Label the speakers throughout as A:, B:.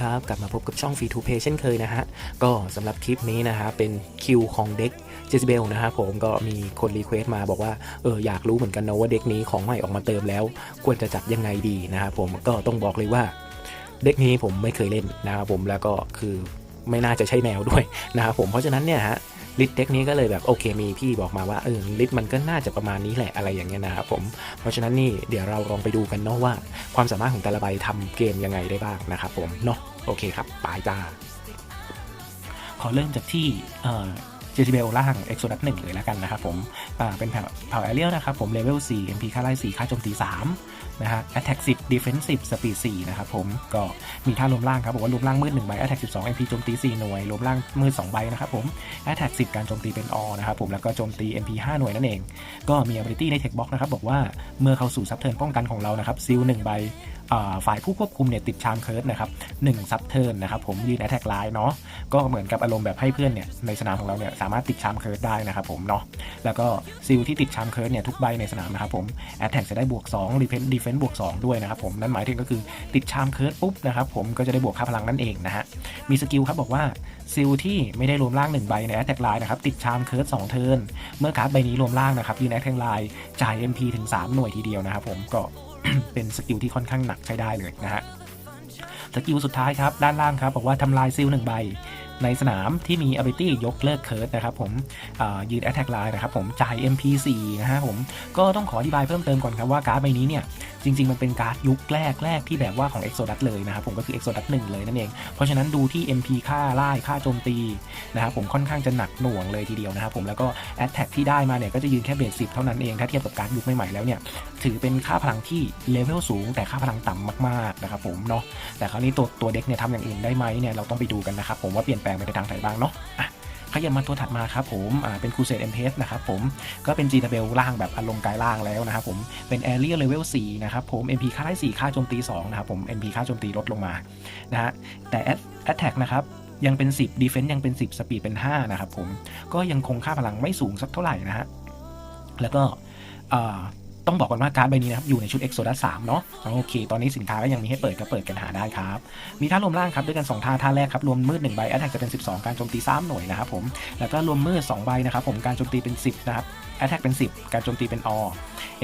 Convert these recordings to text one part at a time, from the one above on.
A: ครับ กลับมาพบกับช่องฟรีทูเพเช่นเคยนะฮะ ก็สำหรับคลิปนี้นะฮะ เป็นคิวของเด็กเจสเบลนะฮะผมก็มีคนรีเควสต์มาบอกว่า เอออยากรู้เหมือนกันนะว่าเด็กนี้ของใหม่ออกมาเติมแล้ว ควรจะจับยังไงดีนะครับผมก็ต้องบอกเลยว่า เด็กนี้ผมไม่เคยเล่นนะครับผมแล้วก็คือไม่น่าจะใช่แมวด้วยนะครับผมเพราะฉะนั้นเนี่ยฮะ ลิสต์เทคนี้ก็เลยแบบโอเคมีพี่บอกมาว่าเออลิสต์มันก็น่าจะประมาณนี้แหละอะไรอย่างเงี้ยนะครับผม เพราะฉะนั้นนี่เดี๋ยวเราลองไปดูกันเนาะว่า ความสามารถของแต่ละใบทำเกมยังไงได้บ้างนะครับผมเนาะโอเคครับปายจ้าขอเริ่มจากที่ เอ่อเจจิเบลล่าง Exodus 1 เลยแล้วกันนะครับผมเป็นแผ่เผ่าแอเรียลนะครับผมเลเวล4 MP ค่าไล่4ค่าโจมตี3นะฮะ Attack 10 Defense 10 Speed 4นะครับผมก็มีท่ารวมล่างครับบอกว่ารวมล่างมืด1ใบ Attack 12 MP โจมตี 4 หน่วยรวมล่างมืด2ใบนะครับผม Attack 10 การโจมตีเป็น all นะครับผมแล้วก็โจมตี MP 5 หน่วยนั่นเอง ก็มี ability ใน Tech Box นะครับบอกว่าเมื่อเข้าสู่ซับเทิร์นป้องกันของเรานะครับซิล1ใบ ฝ่ายผู้ควบคุมเนี่ยติดชามเคิร์ดนะครับ1ซับเทิร์นนะครับผมยืน Attack Line เนาะก็เหมือนกับอารมณ์แบบให้เพื่อนเนี่ยในสนามของเราเนี่ยสามารถติดชามเคิร์ดได้นะครับผมเนาะแล้วก็ซิลที่ติดชามเคิร์ดเนี่ยทุกใบในสนามนะครับผม Attack จะได้บวก2 Defense Defense บวก2ด้วยนะครับผมนั่นหมายถึงก็คือติดชามเคิร์ดปุ๊บนะครับผมก็จะได้บวกค่าพลังนั่นเองนะฮะมีสกิลครับบอกว่าซิลที่ไม่ได้รวมร่าง1ใบใน Attack Line นะครับติดชามเคิร์ด2เทิร์นเมื่อการ์ดใบนี้รวมร่างนะครับยืน Attack Line จ่าย MP ถึง 3 หน่วยทีเดียวนะครับผมก็ เป็นสกิลที่ค่อนข้างหนักใช้ได้เลยนะฮะสกิลสุดท้ายครับ ด้านล่างครับ บอกว่าทำลายซิลหนึ่งใบ ในสนามที่มี ability ยกเลิกเคิร์ดนะครับผมยืน attack line นะครับผมจ่าย MP4 นะฮะผมก็ต้องขออธิบายเพิ่มเติมก่อนครับว่าการ์ดใบนี้เนี่ยจริง ๆ มันเป็นการ์ดยุคแรกแรกที่แบบว่าของ Exodus เลยนะครับผมก็คือ Exodus 1 เลยนั่นเอง เพราะฉะนั้นดูที่ MP ค่าไล่ค่าโจมตีนะครับผมค่อนข้างจะหนักหน่วงเลยทีเดียวนะครับผมแล้วก็ Attack ที่ได้มาเนี่ยก็จะยืนแค่เบส10เท่านั้นเองถ้าเทียบกับการ์ดยุคใหม่ๆแล้วเนี่ยถือเป็นค่าพลังที่เลเวลสูง แต่ค่าพลังต่ำมากๆนะครับผมเนาะแต่คราวนี้ตัวตัวเด็กเนี่ยทำอย่างอื่นได้ไหมเนี่ยเราต้องไปดูกันนะครับผมว่าเปลี่ยนแปลงไปในทางไหนบ้างเนาะขยับมาตัวถัดมาครับผมเป็นคูเซตเอ็มเพสนะครับผม ก็เป็นจีตาเบลล่างแบบอารมณ์กายล่างแล้วนะครับผม เป็นแอเรียเลเวล4นะครับผม MP ค่าได้ 4 ค่าโจมตี 2 นะครับผม MP ค่าโจมตีลดลงมา นะฮะ แต่ Attack นะครับยังเป็น 10 Defense ยังเป็น 10 Speed เป็น 5 นะครับผม ก็ยังคงค่าพลังไม่สูงสักเท่าไหร่นะฮะ แล้วก็ ต้องบอกก่อนว่าการ์ดใบนี้นะครับอยู่ในชุด Exodus 3 เนาะโอเค ตอนนี้สินค้าก็ยังมีให้เปิดก็เปิดกันหาได้ครับ มีท่ารวมล่างครับด้วยกัน 2 ท่า ท่าแรกครับ รวมมืด1ใบแอตแทกจะเป็น 12 การโจมตี 3 หน่วยนะครับผม แล้วก็รวมมืด2ใบนะครับผม การโจมตีเป็น 10 นะครับ Attack เป็น 10 การโจมตีเป็น all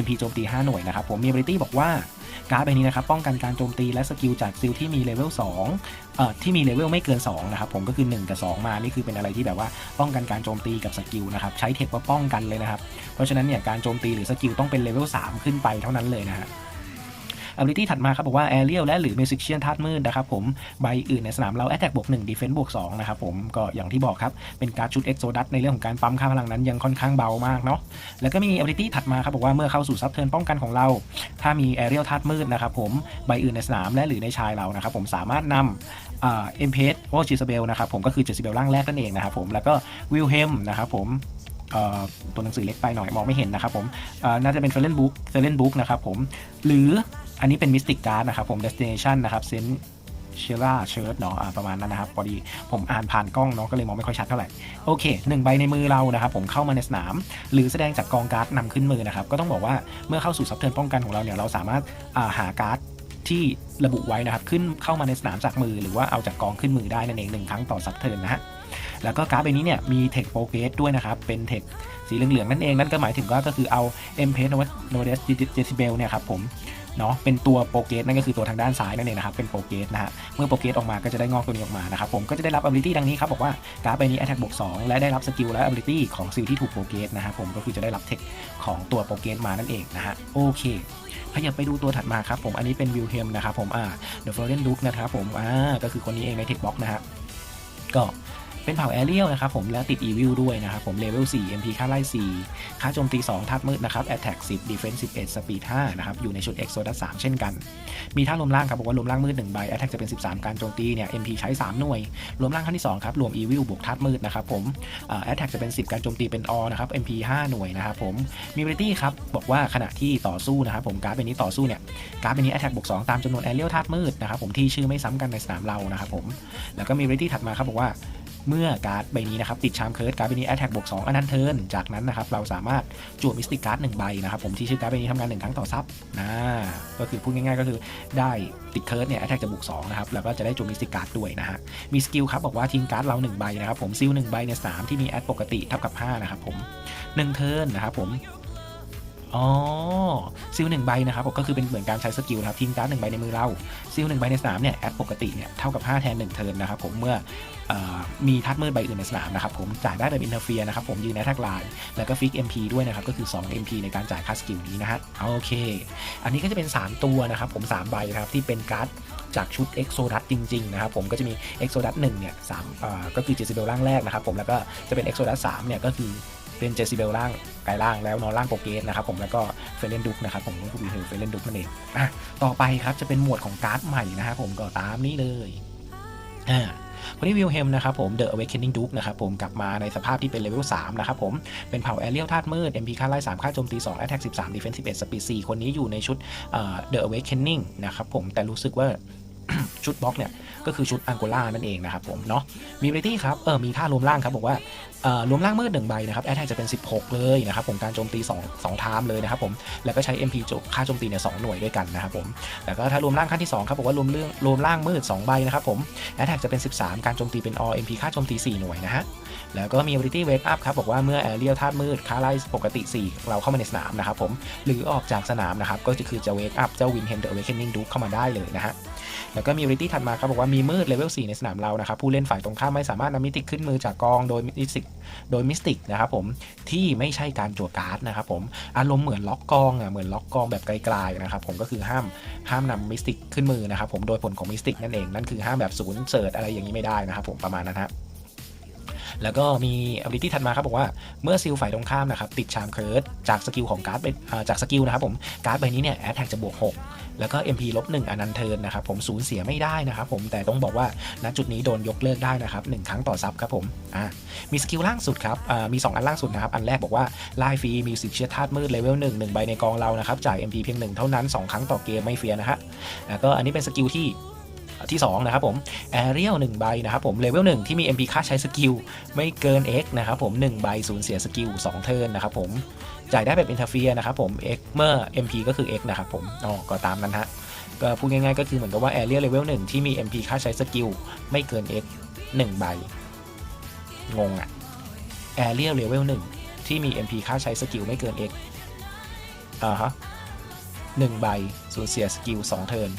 A: MP โจมตี 5 หน่วยนะครับผมมี ability บอกว่าการ์ดใบนี้นะครับป้องกันการโจมตีและสกิลจากซิลที่มีเลเวล2เอ่อที่มีเลเวลไม่เกิน2นะครับผมก็คือ 1 กับ 2 มา นี่คือเป็นอะไรที่แบบว่าป้องกันการโจมตีกับสกิลนะครับใช้เทคว่าป้องกันเลยนะครับเพราะฉะนั้นเนี่ยการโจมตีหรือสกิลต้องเป็นเลเวล3ขึ้นไปเท่านั้นเลยนะฮะ ability ถัดมาครับบอกว่า Aerial และหรือ Musician ธาตุมืดนะครับผมใบอื่นในสนามเรา Attack บวก1 Defense บวก2นะครับผมก็อย่างที่บอกครับ เป็นการชุด Exodus ในเรื่องของการปั๊มค่าพลังนั้นยังค่อนข้างเบามากเนาะแล้วก็มี ability ถัดมาครับบอกว่าเมื่อเข้าสู่ซับเทิร์นป้องกันของเรา ถ้ามี Aerial ธาตุมืดนะครับผมใบอื่นในสนามและหรือในชายเรานะครับผมสามารถนำเอ็มเพสโอจิสเบลนะครับผมก็คือจิสเบลร่างแรกนั่นเองนะครับผมแล้วก็วิลเฮมนะครับผมตัวหนังสือเล็กไปหน่อยมองไม่เห็นนะครับผมน่าจะเป็นเฟรนบุ๊กเฟรนบุ๊กนะครับผมหรือ อันนี้เป็นมิสติกการ์ดนะครับผม destination นะครับเซนเชล่าเชิร์ตเนาะประมาณนั้นนะครับพอดีผมอ่านผ่านกล้องเนาะก็เลยมองไม่ค่อยชัดเท่าไหร่โอเคหนึ่งใบในมือเรานะครับผมเข้ามาในสนาม หรือแสดงจากกองการ์ดนำขึ้นมือนะครับก็ต้องบอกว่าเมื่อเข้าสู่ซับเทิร์นป้องกันของเราเนี่ยเราสามารถาหาการ์ดที่ระบุไว้นะครับขึ้นเข้ามาในสนามจากมือ หรือว่าเอาจากกองขึ้นมือได้นั่นเองหนึ่งครั้งต่อซับเทิร์นนะฮะแล้วก็การ์ดใบนี้เนี่ยมีเทคโปรเกสด้วยนะครับเป็นเทคสีเหลืองๆนั่นเองนั่นก็หมายถึงว่าก็คือเอาเอ็มเพสโนเดสเจซิเบลเนี่ยครับผม เนาะเป็นตัวโปรเกรสนั่นก็คือตัวทางด้านซ้ายนั่นเองนะครับเป็นโปรเกรสนะฮะเมื่อโปรเกรสออกมาก็จะได้งอกตัวนี้ออกมานะครับผมก็จะได้รับ ability ดังนี้ครับบอกว่าการ์ดใบนี้ attack บวก2และได้รับสกิลและ ability ของซิลที่ถูกโปรเกรสนะครับผมก็คือจะได้รับเทคของตัวโปรเกรสมานั่นเองนะฮะโอเคขยับไปดูตัวถัดมาครับผมอันนี้เป็นวิลเฮมนะครับผมอ่า The Florian Duke นะครับผมอ่าก็คือคนนี้เองในเทคบ็อกนะฮะก็ เป็นเผ่าแอเรียลนะครับผมและติดอีวิลด้วยนะครับผมเลเวล4 MP ค่าไล่4ค่าโจมตี 2 ทัดมืดนะครับ Attack 10 Defense 11 Speed 5นะครับอยู่ในชุด Exodus 3 เช่นกัน มีท่ารวมล่างครับบอกว่ารวมล่างมืด1ใบ Attack จะเป็น 13 การโจมตีเนี่ย MP ใช้ 3 หน่วยรวมล่างขั้นที่2ครับรวม Evil บวกธาตุมืดนะครับผมแอ่า Attack จะเป็น 10 การโจมตีเป็น All นะครับ MP 5 หน่วยนะครับผมมี Ability ครับบอกว่าขณะที่ต่อสู้นะครับผมการ์ดเป็นนี้ต่อสู้เนี่ยการ์ดเป็นนี้ Attack บวก2ตามจำนวน Aerial ธาตุมืดนะครับผมที่ชื่อไม่ซ้ำกันในสนามเรานะครับผมแล้วก็มี Ability ถัดมาครับบอกว่า เมื่อการ์ดใบนี้นะครับติดชามเคิร์ดการ์ดใบนี้แอตแทกบวกสอันนั้นเทิร์นจากนั้นนะครับเราสามารถจั่วมิสติกการ์ดหนึ่งใบนะครับผมที่ชื่อการ์ดใบนี้ทำงานหนึ่งครั้งต่อซับนะก็คือพูดง่ายๆก็คือได้ติดเคิร์ดเนี่ยแอตแทกจะบวกสองนะครับแล้วก็จะได้จั่วมิสติกการ์ดด้วยนะฮะมีสกิลครับบอกว่าทิ้งการ์ดเราหนึ่งใบนะครับผมซิลหนึ่งใบในสามที่มีแอตปกติเท่ากับ5นะครับผม1เทิร์นนะครับผม อ๋อซิลหนึ่งใบนะครับผมก็คือเป็นเหมือนการใช้สกิลนะครับทิ้งการ์ดหนึ่งใบในมือเราซิลหนึ่งใบในสนามเนี่ยแอดปกติเนี่ยเท่ากับ 5 แทน1เทิร์นนะครับผมเมื่อมีทัดมืดใบอื่นในสนามนะครับผมจ่ายได้แบบอินเทอร์เฟียนะครับผมยืนในแท็กไลน์แล้วก็ฟิก MP ด้วยนะครับก็คือ 2 MP ในการจ่ายค่าสกิลนี้นะฮะโอเค อันนี้ก็จะเป็น 3 ตัวนะครับผม 3 ใบนะครับที่เป็นการ์ดจากชุด e x o d u s จริงๆนะครับผมก็จะมี e x o d u s 1เนี่ยสามเอ่อก็คือเจสิเบลร่างแรกนะครับผมแล้วก็จะเป็น e x o d u s 3เนี่ยก็คือเป็นเจสิเบลร่าง กายร่างแล้วนอนร่างโปรเกสนะครับผมแล้วก็เฟรนดุกนะครับผมก็คือเฟรนดุกนั่นเองอะต่อไปครับจะเป็นหมวดของการ์ดใหม่นะครับผมก็ตามนี้เลยอ่าวันนี้วิลเฮมนะครับผม The Awakening Duke นะครับผมกลับมาในสภาพที่เป็นเลเวล3นะครับผมเป็นเผ่าแอเรียลธาตุมืด MP ค่าไล่3ค่าโจมตี2 Attack 13 Defense 11 Speed 4คนนี้อยู่ในชุดเอ่อ The Awakening นะครับผมแต่รู้สึกว่า ชุดบล็อกเนี่ยก็คือชุดอังโกลานั่นเองนะครับผมเนาะมีเบตี้ครับเออมีท่ารวมร่างครับบอกว่าเอ่อรวมร่างมืดหนึ่งใบนะครับแอ t แทกจะเป็น 16 เลยนะครับผมการโจมตี2 2ไทม์เลยนะครับผมแล้วก็ใช้ MP โจค่าโจมตีเนี่ยสองหน่วยด้วยกันนะครับผมแล้วก็ถ้ารวมร่างขั้นที่2ครับบอกว่ารวมเรื่องรวมร่างมืด2ใบนะครับผมแอ t แทกจะเป็น 13 การโจมตีเป็น all MP ค่าโจมตี 4 หน่วยนะฮะแล้วก็มี ability wake up ครับบอกว่าเมื่อแอเรียลธาตุมืดค่าไล่ปกติ 4 เราเข้ามาในสนามนะครับผมหรือออกจากสนามนะครับก็คือจะ wake up เจ้า Windhelm the Awakening Duke เข้ามาได้เลยนะฮะ แล้วก็มี ability ถัดมาครับบอกว่ามีมืดเลเวล4ในสนามเรานะครับผู้เล่นฝ่ายตรงข้ามไม่สามารถนำมิติขึ้นมือจากกองโดยมิสติกโดยมิสติกนะครับผมที่ไม่ใช่การจั่วการ์ดนะครับผมอารมณ์เหมือนล็อกกองอะเหมือนล็อกกองแบบไกลๆนะครับผมก็คือห้ามห้ามนำมิสติกขึ้นมือนะครับผมโดยผลของมิสติกนั่นเองนั่นคือห้ามแบบศูนย์เสิร์ตอะไรอย่างนี้ไม่ได้นะครับผมประมาณนั้นฮะ แล้วก็มี ability ถัดมาครับบอกว่าเมื่อซิลฝ่ายตรงข้ามนะครับติดชามเคิร์ดจากสกิลของการ์ดไปจากสกิลนะครับผมการ์ดใบนี้เนี่ยแอ t แทกจะบวก 6 แล้วก็ MP ลบ1อนันเทิร์นนะครับผมสูญเสียไม่ได้นะครับผมแต่ต้องบอกว่าณจุดนี้โดนยกเลิกได้นะครับหนึ่งครั้งต่อซับครับผมอ่ามีสกิลล่างสุดครับมี 2 อันล่างสุดนะครับอันแรกบอกว่าไล่ฟรีมีสิทธิ์เชียร์ธาตุมืดเลเวล1 1ใบในกองเรานะครับจ่าย MP เพียง1เท่านั้น 2 ครั้งต่อเกมไม่เฟียนะฮะแล้วก็อันนี้เป็นสกิลที่ ที่2นะครับผม Aerial 1ใบนะครับผมเลเวล1ที่มี MP ค่าใช้สกิลไม่เกิน X นะครับผม1ใบสูญเสียสกิล2เทิร์นนะครับผมจ่ายได้แบบอินเทอร์เฟียนะครับผม X เมื่อ MP ก็คือ X นะครับผมอ๋อก็ตามนั้นฮะก็พูดง่ายๆก็คือเหมือนกับว่า Area Level 1ที่มี MP ค่าใช้สกิลไม่เกิน X 1ใบงงอะ Area Level 1ที่มี MP ค่าใช้สกิลไม่เกิน X อ่าฮะ1ใบสูญเสียสกิล2เทิร์น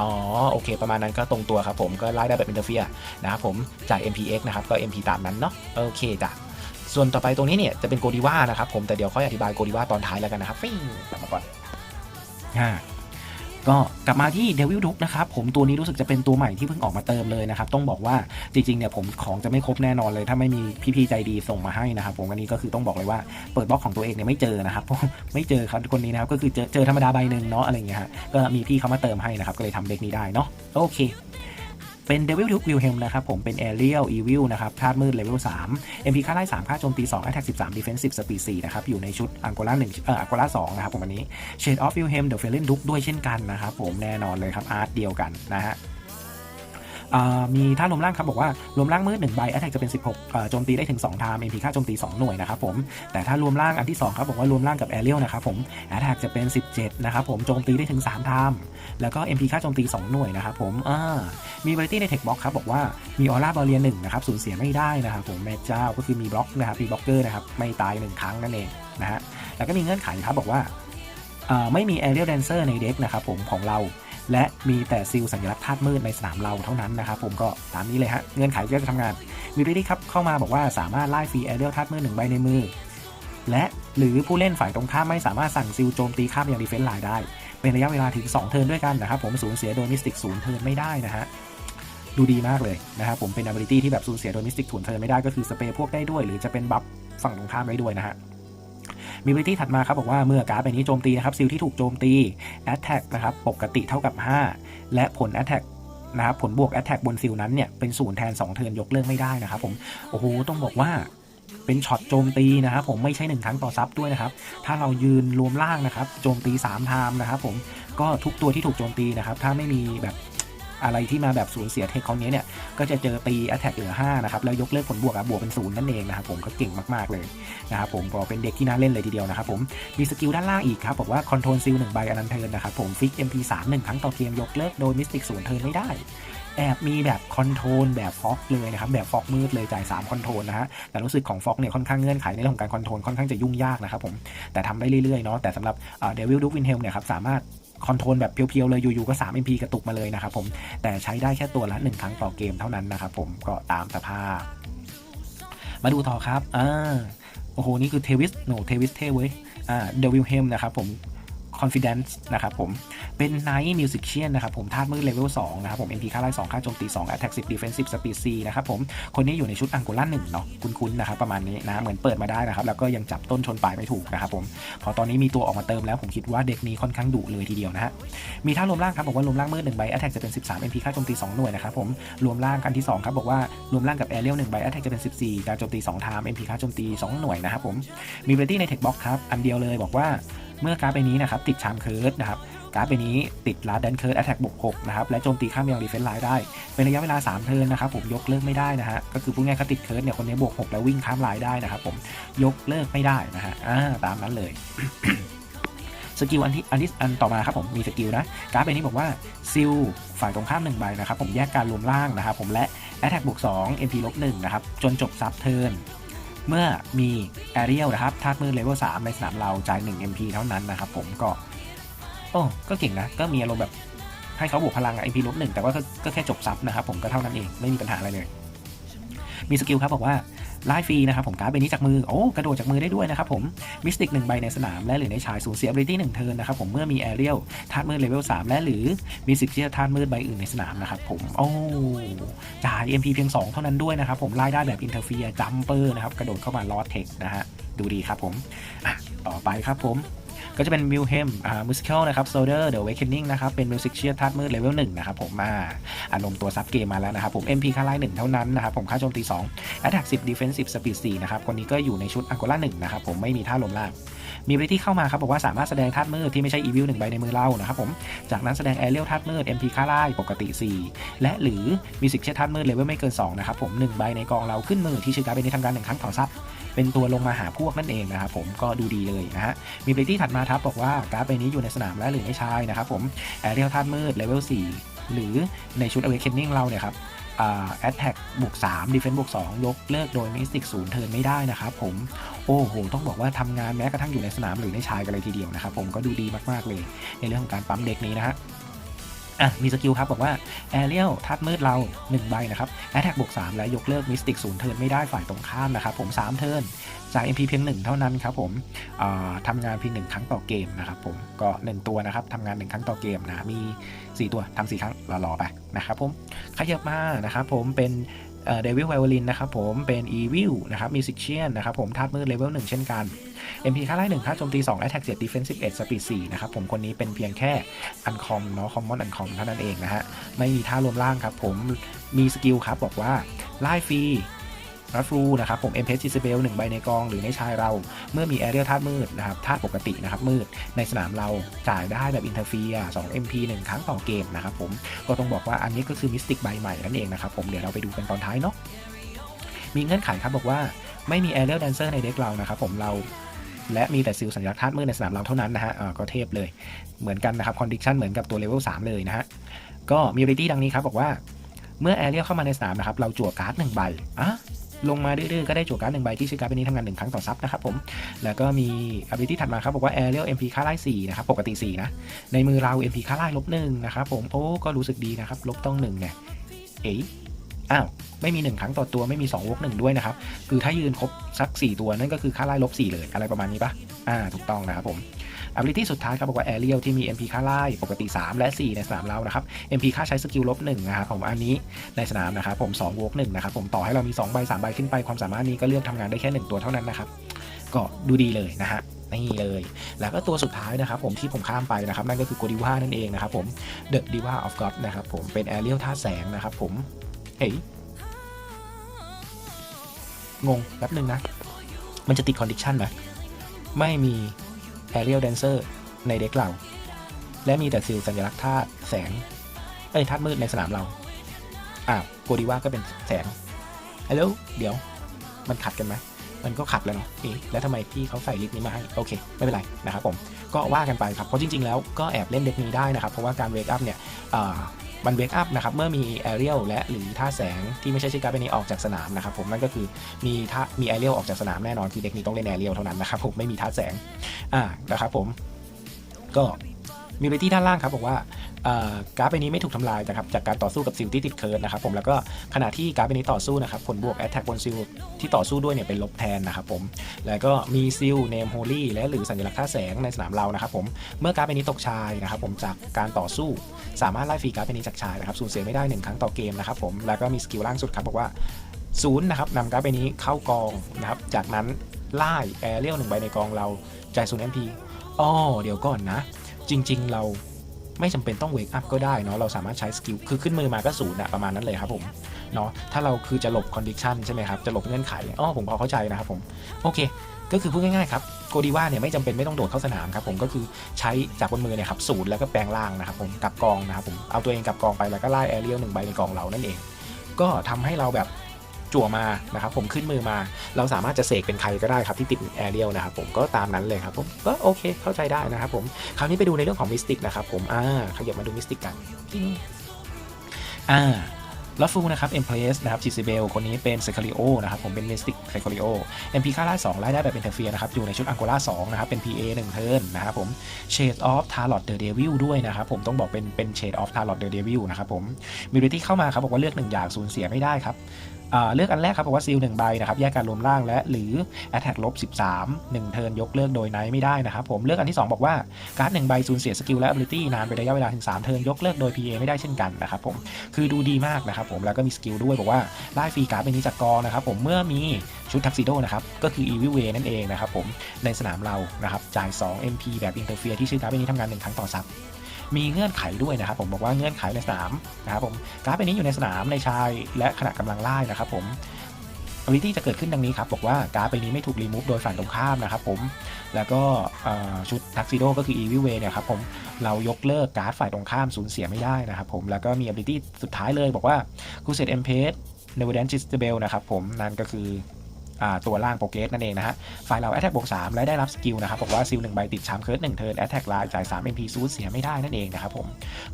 A: อ๋อโอเค ประมาณนั้นก็ตรงตัวครับผมก็ไล่ได้แบบอินเตอร์เฟียนะครับผมจาก MPX นะครับก็ MP ตามนั้นเนาะโอเคจ้ะส่วนต่อไปตรงนี้เนี่ยจะเป็นโกดิว่านะครับผมแต่เดี๋ยวค่อยอธิบายโกดิว่าตอนท้ายแล้วกันนะครับฟิ้งกลับมาก่อนอ่า ก็กลับมาที่เดวิลดุกนะครับผมตัวนี้รู้สึกจะเป็นตัวใหม่ที่เพิ่งออกมาเติมเลยนะครับต้องบอกว่าจริงๆเนี่ยผมของจะไม่ครบแน่นอนเลย ถ้าไม่มีพี่ๆใจดีส่งมาให้นะครับผมอันนี้ก็คือต้องบอกเลยว่าเปิดบล็อกของตัวเองเนี่ยไม่เจอนะครับไม่เจอครับคนนี้นะครับก็คือเจอเจอธรรมดาใบหนึ่งเนาะอะไรเงี้ยฮะก็มีพี่เขามาเติมให้นะครับก็เลยทำเด็กนี้ได้เนาะโอเค เป็นเดวิลวิลเฮมนะครับผมเป็นแอเรียลอีวิลนะครับธาตุมืดเลเวล3 MP ค่าไล่3ค่าโจมตี2 Attack 13 Defense 10 Speed 4นะครับอยู่ในชุด Angola 1เอ่อ Angola 2นะครับผมอันนี้ Shade of Wilhelm The Fallen Duke ด้วยเช่นกันนะครับผมแน่นอนเลยครับอาร์ตเดียวกันนะฮะ มีท่ารวมร่างครับบอกว่ารวมร่างมืด1ใบ Attack จะเป็น 16โจมตีได้ถึง2ทาม MP ค่าโจมตี 2 หน่วยนะครับผมแต่ถ้ารวมร่างอันที่2ครับบอกว่ารวมร่างกับ Aerial นะครับผม Attack จะเป็น 17นะครับผมโจมตีได้ถึง3ทามแล้วก็ MP ค่าโจมตี 2 หน่วยนะครับผมมี v a r i ตี้ใน Tech Box ครับบอกว่ามีออร่าบอลเลียนหนึ่งนะครับสูญเสียไม่ได้นะครับผมแม่เจ้าก็คือมีบล็อกนะครับมีบล็อกเกอร์นะครับไม่ตาย 1 ครั้งนั่นเองนะฮะแล้วก็มีเงื่อนไขครับบอกว่าไม่มี Aerial Dancer ในเด็กนะครับผมของเรา และมีแต่ซิลสัญลักษณ์ธาตุมืดในสนามเราเท่านั้นนะครับผมก็ตามนี้เลยฮะเงื่อนไขที่จะทำงานมี v a r i ตี้ครับเข้ามาบอกว่าสามารถไล่ฟรี Aerial ธาตุมืดหนึ่งใบในมือ และหรือผู้เล่นฝ่ายตรงข้ามไม่สามารถสั่งซิลโจมตีข้ามไปยังดีเฟนส์ไลน์ได้ เป็นระยะเวลาถึง 2 เทิร์นด้วยกันนะครับผมสูญเสียโดยมิสติกศูนย์เทิร์นไม่ได้นะฮะดูดีมากเลยนะครับผมเป็น ability ที่แบบสูญเสียโดยมิสติกศูนย์เทิร์นไม่ได้ก็คือสเปรย์พวกได้ด้วย หรือจะเป็นบัฟฝั่งตรงข้ามได้ด้วยนะฮะ มี ability ถัดมาครับบอกว่าเมื่อการ์ดใบนี้โจมตีนะครับซิลที่ถูกโจมตี attack นะครับปกติเท่ากับ 5 และผล attack นะครับผลบวก attack บนซิลนั้นเนี่ยเป็นศูนย์แทน 2 เทิร์นยกเลิกไม่ได้นะครับผมโอ้โหต้องบอกว่าเป็นช็อตโจมตีนะครับผมไม่ใช่หนึ่งครั้งต่อซับด้วยนะครับ ถ้าเรายืนรวมล่างนะครับโจมตี3ไทม์นะครับผมก็ทุกตัวที่ถูกโจมตีนะครับ ถ้าไม่มีแบบ อะไรที่มาแบบสูญเสียเทคของนี้เนี่ยก็จะเจอตี Attack เหลือ5นะครับแล้วยกเลิกผลบวกอะบวกเป็นศูนย์นั่นเองนะครับผมก็เก่งมากๆเลยนะครับผมก็เป็นเด็กที่น่าเล่นเลยทีเดียวนะครับผมมีสกิลด้านล่างอีกครับบอกว่า Control Seal 1ใบอนันเทิร์นนะครับผมฟิก MP3 1ครั้งต่อเกมยกเลิกโดยมิสติกศูนย์เทิร์นไม่ได้แอบมีแบบคอนโทรลแบบฟอกเลยนะครับแบบฟอกมืดเลยจ่าย3คอนโทรลนะฮะแต่รู้สึกของฟอกเนี่ยค่อนข้างเงื่อนไขในเรื่องของการคอนโทรลค่อนข้างจะยุ่งยากนะครับผมแต่ทำได้เรื่อยๆเนาะแต่สำหรับเดวิลดูวินเฮลเนี่ยครับสามารถ คอนโทรลแบบเพียวๆเลยอยู่ๆก็3 MP กระตุกมาเลยนะครับผมแต่ใช้ได้แค่ตัวละ 1 ครั้งต่อเกมเท่านั้นนะครับผมก็ตามสภาพ มาดูต่อครับอ่าโอ้โห นี่คือเทวิสโนเทวิสเทเว้ยอ่าเดวิลเฮมนะครับผม confidence นะครับผม เป็น Night Musician นะครับผมธาตุมืดเลเวล2นะครับผม MP ค่าไล่2ค่าโจมตี2 Attack 10 Defensive Speed 4นะครับผม คนนี้อยู่ในชุดอังโกล่า1เนาะคุ้นๆนะครับประมาณนี้นะเหมือนเปิดมาได้นะครับแล้วก็ยังจับต้นชนปลายไม่ถูกนะครับผมพอตอนนี้มีตัวออกมาเติมแล้วผมคิดว่าเด็กนี้ค่อนข้างดุเลยทีเดียวนะฮะมีท่ารวมร่างครับบอกว่ารวมร่างมืด1ใบ Attack จะเป็น 13 MP ค่าโจมตี2หน่วยนะครับผมรวมร่างกันที่2ครับบอกว่ารวมร่างกับ Aerial 1ใบ Attack จะเป็น 14 การโจมตี2 time MP ค่าโจมตี 2 หน่วยนะครับผมมี ability ใน Tech Box ครับอันเดียวเลยบอกว่า เมื่อการ์ดใบนี้นะครับติดชามเคิร์ดนะครับการ์ดใบนี้ติดลาดแดนเคิร์ดแอตแทกบวก6นะครับและโจมตีข้ามยังดีเฟนส์ไลน์ได้ เป็นระยะเวลา 3 เทิร์นนะครับผมยกเลิกไม่ได้นะฮะก็คือพูดง่ายเขาติดเคิร์ดเนี่ยคนนี้บวก 6 แล้ววิ่งข้ามไลน์ได้นะครับผมยกเลิกไม่ได้นะฮะอ่าตามนั้นเลยสกิลอันที่อันที่อันต่อมาครับผมมีสกิลนะการ์ดใบนี้บอกว่าซิลฝ่ายตรงข้ามหนึ่งใบนะครับผมแยกการรวมร่างนะครับผมและ Attack บวก2 MP ลบ1นะครับจนจบซับเทิร์น เมื่อมีแอเรียลนะครับธาตุมืดเลเวล3ในสนามเราจ่าย1 MP เท่านั้นนะครับผมก็โอ้ก็เก่งนะ ก็มีอารมณ์แบบให้เขาบวกพลังอพีลบหนึ่งแต่ว่าก็ก็แค่จบซับนะครับผมก็เท่านั้นเองไม่มีปัญหาอะไรเลย มีสกิลครับบอกว่า ไล่ฟรีนะครับผมการ์ดใบนี้จากมือ โอ้กระโดดจากมือได้ด้วยนะครับผมมิสติกหนึ่งใบในสนามและหรือในชายสูญเสียบริตี้หนึ่งเทินนะครับผมเมื่อมีแอเรียลธาตุมืดเลเวลสามและหรือมีสิทธิ์ที่จะธาตุมืดใบอื่นในสนามนะครับผมโอ้จ่าย MP เพียง 2 เท่านั้นด้วยนะครับผมไล่ได้แบบอินเทอร์เฟียจัมเปอร์นะครับกระโดดเข้ามาลอดเทคนะฮะดูดีครับผมต่อไปครับผม ก็จะเป็นมิลเฮมอ่ามิสเคิลนะครับโซเดอร์เดอะเวคเคนนิ่งนะครับเป็นมิวสิกเชียร์ธาตุมืดเลเวลหนึ่งนะครับผมมาอารมณ์ตัวซับเกมมาแล้วนะครับผม MP ค่าไล่หนึ่งเท่านั้นนะครับผมค่าโจมตี2 Attack 10 Defensive Speed 4นะครับคนนี้ก็อยู่ในชุดอังโกล่า1นะครับผมไม่มีท่าลมล่างมีบริที่เข้ามาครับบอกว่าสามารถแสดงธาตุมืดที่ไม่ใช่อีวิลหนึ่งใบในมือเรานะครับผมจากนั้นแสดงแอเรียลธาตุมืด MP ค่าไล่ปกติ 4 และหรือมีสิกเชียร์ธาตุมืดเลเวลไม่เกิน2นะครับผม1ใบในกองเราขึ้นมือที่ชื่อการ์ดใบนี้ทำการหนึ่งครั้งต่อซับ เป็นตัวลงมาหาพวกนั่นเองนะครับผมก็ดูดีเลยนะฮะมีเบรตี้ถัดมาครับบอกว่าการ์ดใบนี้อยู่ในสนามและหรือใชายนะครับผมแอเรียลธาตุมืดเลเวล4หรือในชุด Awakening เราเนี่ยครับอ่าแอตแทกบวก3 Defense บวก2ยกเลิกโดยมิสติกศูนย์เทิร์นไม่ได้นะครับผม โอ้โห ต้องบอกว่าทำงานแม้กระทั่งอยู่ในสนามหรือในชายกันเลยทีเดียวนะครับผมก็ดูดีมาก ๆ เลย ในเรื่องของการปั๊มเด็กนี้นะฮะ อะมีสกิลครับ บอกว่าแอเรียลธาตุมืดเรา 1 ใบนะครับแอตแทกบวก3และยกเลิกมิสติกศูนย์เทิร์นไม่ได้ฝ่ายตรงข้ามนะครับ ผม 3 เทิร์นจ่าย MP เพียง 1 เท่านั้นครับผมทำงานเพียง 1 ครั้งต่อเกมนะครับผมก็ 1 ตัวนะครับทำงาน 1 ครั้งต่อเกมนะมี 4 ตัวทำ4ครั้งรอๆไปนะครับผมขยับมานะครับผมเป็น เดวิลไวโอลินนะครับผมเป็นอีวิลนะครับมิวสิกเชียนนะครับผมธาตุมืดเลเวลหนึ่งเช่นกัน MP ค่าไล่1ค่าโจมตี2 Attack 7 Defense 11 Speed 4นะครับผมคนนี้เป็นเพียงแค่อันคอมเนาะคอมมอนอันคอมเท่านั้นเองนะฮะไม่มีท่ารวมร่างครับผมมีสกิลครับบอกว่าไล่ฟรี รัฟรูนะครับผม m p อ g ิ b e l 1ใบในกองหรือในชายเรา เมื่อมีแอเรียลธาตุมืดนะครับธาตุปกตินะครับมืดในสนามเราจ่ายได้แบบอินเทอร์เฟีย2 MP 1ครั้งต่อเกมนะครับผมก็ต้องบอกว่าอันนี้ก็คือมิสติกใบใหม่นั่นเองนะครับผมเดี๋ยวเราไปดูกันตอนท้ายเนาะมีเงื่อนไขครับบอกว่าไม่มีแอเรียลแดนเซอร์ในเด็กเรานะครับผมเราและมีแต่ซิลสัญลักษณ์ธาตุมืดในสนามเราเท่านั้นนะฮะก็เทพเลยเหมือนกันนะครับคอนดิชันเหมือนกับตัวเลเวล3เลยนะฮะก็มีบริตี้ดังนี้ครับบอกว่าเมื่อแอเรียลเข้ามาในสนามนะครับเราจั่วการ์ดหนึ่งใบอะ ลงมาดื้อๆก็ได้จั่วการ์ดหนึ่งใบที่ชื่อการ์ดเป็นนี้ทำงานหนึ่งครั้งต่อซับนะครับผม แล้วก็มี ability ถัดมาครับบอกว่า Aerial MP ค่าไล่4นะครับปกติ4นะ ในมือเรา MP ค่าไล่ลบหนึ่งนะครับผมโอ้ก็รู้สึกดีนะครับลบต้อง1เนี่ยเอ๋อ้าวไม่มี 1 ครั้งต่อตัวไม่มี 2วกหนึ่งด้วยนะครับ คือถ้ายืนครบสัก 4 ตัวนั่นก็คือค่าไล่ลบ 4 เลยอะไรประมาณนี้ปะอ่า ถูกต้องนะครับผม ability สุดท้ายครับบอกว่า Aerial ที่มี MP ค่าไล่ปกติ 3 และ 4 ในสนามเรานะครับ MP ค่าใช้สกิลลบ1นะครับผมอันนี้ในสนามนะครับผม2วก1นะครับผมต่อให้เรามี2ใบ3ใบขึ้นไปความสามารถนี้ก็เลือกทำงานได้แค่ 1 ตัวเท่านั้นนะครับก็ดูดีเลยนะฮะนี่เลย แล้วก็ตัวสุดท้ายนะครับผมที่ผมข้ามไปนะครับนั่นก็คือโกดิว่านั่นเองนะครับผม The Diva of God นะครับผมเป็น Aerial ท่าแสงนะครับผมเฮ้ยงงแป๊บนึงนะ มันจะติดคอนดิชันไหมไม่มี Aerial Dancer ในเด็กเรา และมีแต่ซิลสัญลักษณ์ธาตุแสงเอ้ธาตุมืดในสนามเรา อ้าวโกดีว่าก็เป็นแสงฮัลโหลเดี๋ยว มันขัดกันไหมมันก็ขัดแล้วเนาะเอ๊ะแล้วทำไมพี่เขาใส่ลิสต์นี้มาให้ โอเค ไม่เป็นไรนะครับผม ก็ว่ากันไปครับ เพราะจริง ๆ แล้วก็แอบเล่นเด็กนี้ได้นะครับ เพราะว่าการเวกอัพเนี่ยอ่า มันเวกอัพนะครับเมื่อมีแอเรียลและหรือท่าแสงที่ไม่ใช่ชื่อการ์เป็นนี้ออกจากสนามนะครับผมนั่นก็คือมีท่ามีแอเรียลออกจากสนามแน่นอนคือเด็กนี้ต้องเล่นแอเรียลเท่านั้นนะครับผมไม่มีท่าแสงอ่านะครับผมก็มีไปที่ด้านล่างครับบอกว่า การ์ดใบนี้ไม่ถูกทำลายนะครับจากการต่อสู้กับซิลที่ติดเคิร์ดนะครับผมแล้วก็ขณะที่การ์ดใบนี้ต่อสู้นะครับผลบวกแอตแทกบนซิลที่ต่อสู้ด้วยเนี่ยเป็นลบแทนนะครับผมแล้วก็มีซิลเนมโฮลี่และหรือสัญลักษณ์ท่าแสงในสนามเรานะครับผมเมื่อการ์ดใบนี้ตกชายนะครับผมจากการต่อสู้สามารถไล่ฟรีการ์ดใบนี้จากชายนะครับสูญเสียไม่ได้หนึ่งครั้งต่อเกมนะครับผมแล้วก็มีสกิลล่างสุดครับบอกว่าศูนย์นะครับนำการ์ดใบนี้เข้ากองนะครับจากนั้นไล่แอเรียลหนึ่งใบในกองเราจ่ายศูนย์ MP อ๋อเดี๋ยวก่อนนะ จริง ๆ เรา ไม่จำเป็นต้องเวกอัพก็ได้เนาะเราสามารถใช้สกิลคือขึ้นมือมาก็ศูนย์อะประมาณนั้นเลยครับผมเนาะถ้าเราคือจะหลบคอนดิชันใช่ไหมครับจะหลบเงื่อนไขอ๋อผมพอเข้าใจนะครับผมโอเค ก็คือพูดง่ายๆครับโกดีว่าเนี่ยไม่จำเป็นไม่ต้องโดดเข้าสนามครับผมก็คือใช้จากบนมือเนี่ยครับศูนย์แล้วก็แปลงล่างนะครับผมกลับกองนะครับผมเอาตัวเองกลับกองไปแล้วก็ไล่แอเรียลหนึ่งใบในกองเรานั่นเอง ก็ทำให้เราแบบ จั่วมานะครับผมขึ้นมือมา เราสามารถจะเสกเป็นใครก็ได้ครับที่ติดแอเรียลนะครับผมก็ตามนั้นเลยครับผมก็โอเคเข้าใจได้นะครับผมคราวนี้ไปดูในเรื่องของมิสติกนะครับผมอ่าขยับมาดูมิสติกกันปิ้งอ่าลอฟูนะครับเอ็มเพลสนะครับจิซิเบล คนนี้เป็นเซคาริโอนะครับ ผมเป็นมิสติกเซคาริโอเอ็มพีค่าล่า2ไล่ได้แบบเป็นเทเฟียนะครับ อยู่ในชุดอังโกลา2นะครับ เป็น PA 1เทิร์นนะครับผมเชดออฟทาร์ลอตเดอะเดวิลด้วยนะครับผม ต้องบอกเป็นเป็นเชดออฟทาร์ลอตเดอะเดวิลนะครับผมมีริที่เข้ามาครับ บอกว่าเลือกหนึ่งอย่างสูญเสียไม่ได้ครับอ่า เลือกอันแรกครับบอกว่าซีลหนึ่งใบนะครับแยกการรวมร่างและหรือ Attack ลบ13 1 เทิร์นยกเลิกโดยไนท์ไม่ได้นะครับผมเลือกอันที่ 2 บอกว่าการ์ดหนึ่งใบสูญเสียสกิลและ ability นานเป็นระยะเวลาถึง3เทิร์นยกเลิกโดย PA ไม่ได้เช่นกันนะครับผมคือดูดีมากนะครับผมแล้วก็มีสกิลด้วยบอกว่าไล่ฟรีการ์ดเป็นนี้จากกองนะครับผมเมื่อมีชุดทักซิโดนะครับก็คือ Evil Way นั่นเองนะครับผมในสนามเรานะครับจ่าย 2 MP แบบ Interfere ที่ชื่อการ์ดเป็นนี้ทำงานหนึ่งครั้งต่อซับ มีเงื่อนไขด้วยนะครับผมบอกว่าเงื่อนไขในสนามนะครับผมการ์ดใบนี้อยู่ในสนามในชายและขณะกำลังไล่นะครับผม ability จะเกิดขึ้นดังนี้ครับ บอกว่าการ์ดใบนี้ไม่ถูกรีมูฟโดยฝ่ายตรงข้ามนะครับผม แล้วก็ชุดทักซิโดก็คือ Evil Way เนี่ยครับผม เรายกเลิกการ์ดฝ่ายตรงข้ามสูญเสียไม่ได้นะครับผม แล้วก็มี ability สุดท้ายเลยบอกว่า c r u s a d e e m p a g e n e v e r d a n c h i s t e b e l นะครับผม นั่นก็คือ ตัวล่างโปรเกสนั่นเองนะฮะฝ่ายเรา Attack บวก3และได้รับสกิลนะครับบอกว่าซิลหนึ่งใบติดชามเคิร์ดหนึ่งเทิร์น Attack ลายจ่าย3 MP สูญเสียไม่ได้นั่นเองนะครับผม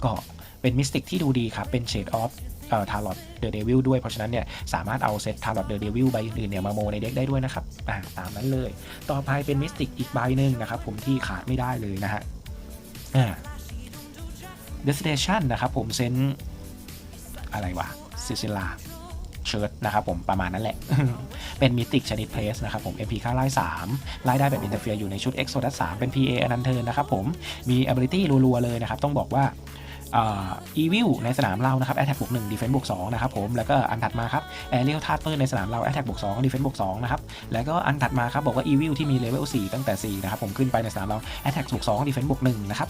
A: ก็เป็นมิสติกที่ดูดีครับเป็น Shade of เอ่อทารอตเดอะเดวิลด้วย เพราะฉะนั้นเนี่ยสามารถเอาเซตทารอตเดอะเดวิลใบอื่นเนี่ยมาโมในเด็กได้ด้วยนะครับอ่าตามนั้นเลย ต่อไปเป็นมิสติกอีกใบหนึ่งนะครับผมที่ขาดไม่ได้เลยนะฮะอ่า Destination นะครับผมเซนอะไรวะซิซิลา เชิร์ตนะครับผมประมาณนั้นแหละ เป็นมิติกชนิดเพลสนะครับผม MP ค่าไล่3ไล่ได้แบบอินเตอร์เฟียร์อยู่ในชุด Exodus 3 เป็น PA อนันเทิร์นนะครับผมมี ability รัวๆเลยนะครับ ต้องบอกว่าอีวิลในสนามเรานะครับ Attack บวก1 Defense บวก2นะครับผมแล้วก็อันถัดมาครับแอเรียลทาร์เปอร์ในสนามเรา Attack บวก2 Defense บวก2นะครับแล้วก็อันถัดมาครับบอกว่าอีวิลที่มีเลเวล4ตั้งแต่4นะครับผมขึ้นไปในสนามเรา Attack บวก2 Defense บวก1นะครับ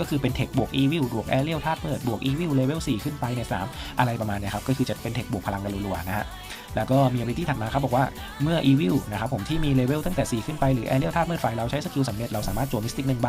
A: ก็คือเป็นเทคบวกอีวิลบวกแอเรียลธาตุเปิดบวกอีวิลเลเวล4ขึ้นไปในสนามอะไรประมาณนี้ครับก็คือจะเป็นเทคบวกพลังกันรัวๆนะฮะแล้วก็มี ability ถัดมาครับบอกว่าเมื่อ Evil นะครับผมที่มีเลเวลตั้งแต่ 4 ขึ้นไปหรือ Aerial ธาตุมืดไฟเราใช้สกิลสำเร็จเราสามารถจั่วมิสติกหนึ่งใบ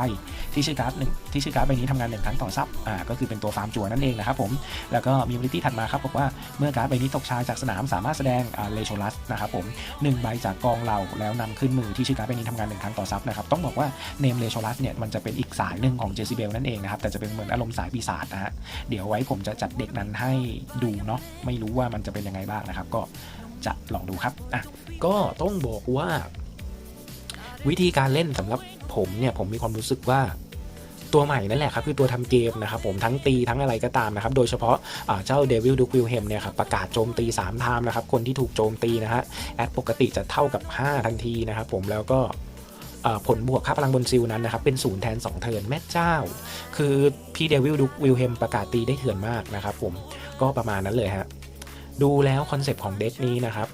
A: ที่ชื่อการ์ดหนึ่งที่ชื่อการ์ดใบนี้ทำงานหนึ่งครั้งต่อซับอ่าก็คือเป็นตัวฟาร์มจั่วนั่นเองนะครับผม แล้วก็มี ability ถัดมาครับบอกว่าเมื่อการ์ดใบนี้ตกชายจากสนามสามารถแสดงอ่าเลโชลัสนะครับผมหนึ่งใบจากกองเราแล้วนำขึ้นมือที่ชื่อการ์ดใบนี้ทำงานหนึ่งครั้งต่อซับนะครับต้องบอกว่าเนมเลโชลัสเนี่ยมันจะเป็นอีกสายหนึ่งของเจซิเบลนั่นเองนะครับแต่จะเป็นเหมือนอารมณ์สายปีศาจนะฮะเดี๋ยวไว้ผมจะจัดเด็กนั้นให้ดูเนาะไม่รู้ว่ามันจะเป็นยังไงบ้างนะครับ ก็จะลองดูครับอะก็ต้องบอกว่า วิธีการเล่นสำหรับผมเนี่ยผมมีความรู้สึกว่าตัวใหม่นั่นแหละครับคือตัวทำเกมนะครับผมทั้งตีทั้งอะไรก็ตามนะครับ โดยเฉพาะเจ้าเดวิลดูควิลเฮมเนี่ยครับประกาศโจมตี3ไทม์นะครับคนที่ถูกโจมตีนะฮะแอดปกติจะเท่ากับ 5 ทันทีนะครับผมแล้วก็ ผลบวกค่าพลังบนซิลนั้นนะครับ เป็นศูนย์แทน 2 เทินแม่เจ้า คือพี่เดวิลดูวิลเฮมประกาศตีได้เถื่อนมากนะครับผมก็ประมาณนั้นเลยฮะดูแล้วคอนเซปต์ของเด็กนี้นะครับ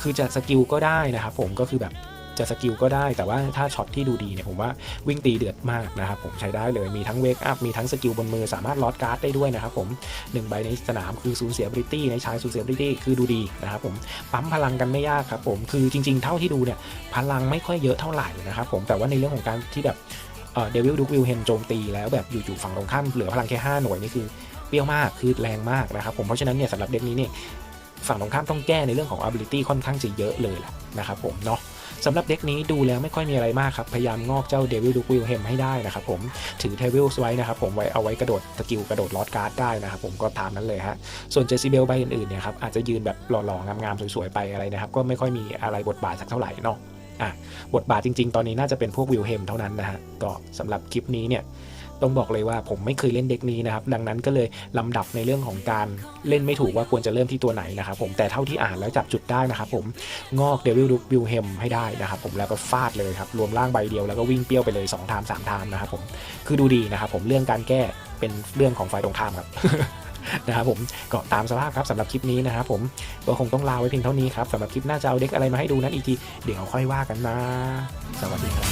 A: คือจะสกิลก็ได้นะครับผมก็คือแบบ จะสกิลก็ได้ แต่ว่าถ้าช็อตที่ดูดีเนี่ยผมว่าวิ่งตีเดือดมากนะครับผมใช้ได้เลยมีทั้งเวกอัพมีทั้งสกิลบนมือสามารถลอดการ์ดได้ด้วยนะครับผมหนึ่งใบในสนามคือสูญเสียบริตี้ในชายสูญเสียบริตี้คือดูดีนะครับผมปั๊มพลังกันไม่ยากครับผมคือจริง ๆ เท่าที่ดูเนี่ยพลังไม่ค่อยเยอะเท่าไหร่นะครับผมแต่ว่าในเรื่องของการที่แบบเดวิลดูวิลเฮนโจมตีแล้วแบบอยู่ๆฝั่งตรงข้ามเหลือพลังแค่5หน่วยนี่คือเปรี้ยวมากคือแรงมากนะครับผมเพราะฉะนั้นเนี่ยสำหรับเด็กนี้เนี่ยฝั่งตรงข้ามต้องแก้ในเรื่องของ ability ค่อนข้างจะเยอะเลยแหละนะครับผมเนาะ สำหรับเด็กนี้ดูแล้วไม่ค่อยมีอะไรมากครับ พยายามงอกเจ้าเดวิลดูวิลเฮมให้ได้นะครับผมถือเทวิลไว้นะครับผมไว้เอาไว้กระโดดสกิลกระโดดลอดการ์ดได้นะครับผมก็ตามนั้นเลยฮะส่วนเจสิเบลใบอื่นๆเนี่ยครับอาจจะยืนแบบหล่อๆงามๆสวยๆไปอะไรนะครับก็ไม่ค่อยมีอะไรบทบาทสักเท่าไหร่เนาะอะบทบาทจริง ๆ ตอนนี้น่าจะเป็นพวกวิลเฮมเท่านั้นนะฮะก็สำหรับคลิปนี้เนี่ย ต้องบอกเลยว่าผมไม่เคยเล่นเด็กนี้นะครับ ดังนั้นก็เลยลำดับในเรื่องของการเล่นไม่ถูกว่าควรจะเริ่มที่ตัวไหนนะครับผมแต่เท่าที่อ่านแล้วจับจุดได้นะครับผมงอกเดวิลวิลเฮมให้ได้นะครับผมแล้วก็ฟาดเลยครับรวมร่างใบเดียวแล้วก็วิ่งเปรี้ยวไปเลย2ไทม์สามไทม์นะครับผมคือดูดีนะครับผมเรื่องการแก้เป็นเรื่องของฝ่ายตรงข้ามครับนะครับผมก็ตามสภาพครับสำหรับคลิปนี้นะครับผมก็คงต้องลาไว้เพียงเท่านี้ครับสำหรับคลิปหน้าจะเอาเด็กอะไรมาให้ดูนั้นอีกทีเดี๋ยวค่อยว่ากันนะ สวัสดีครับ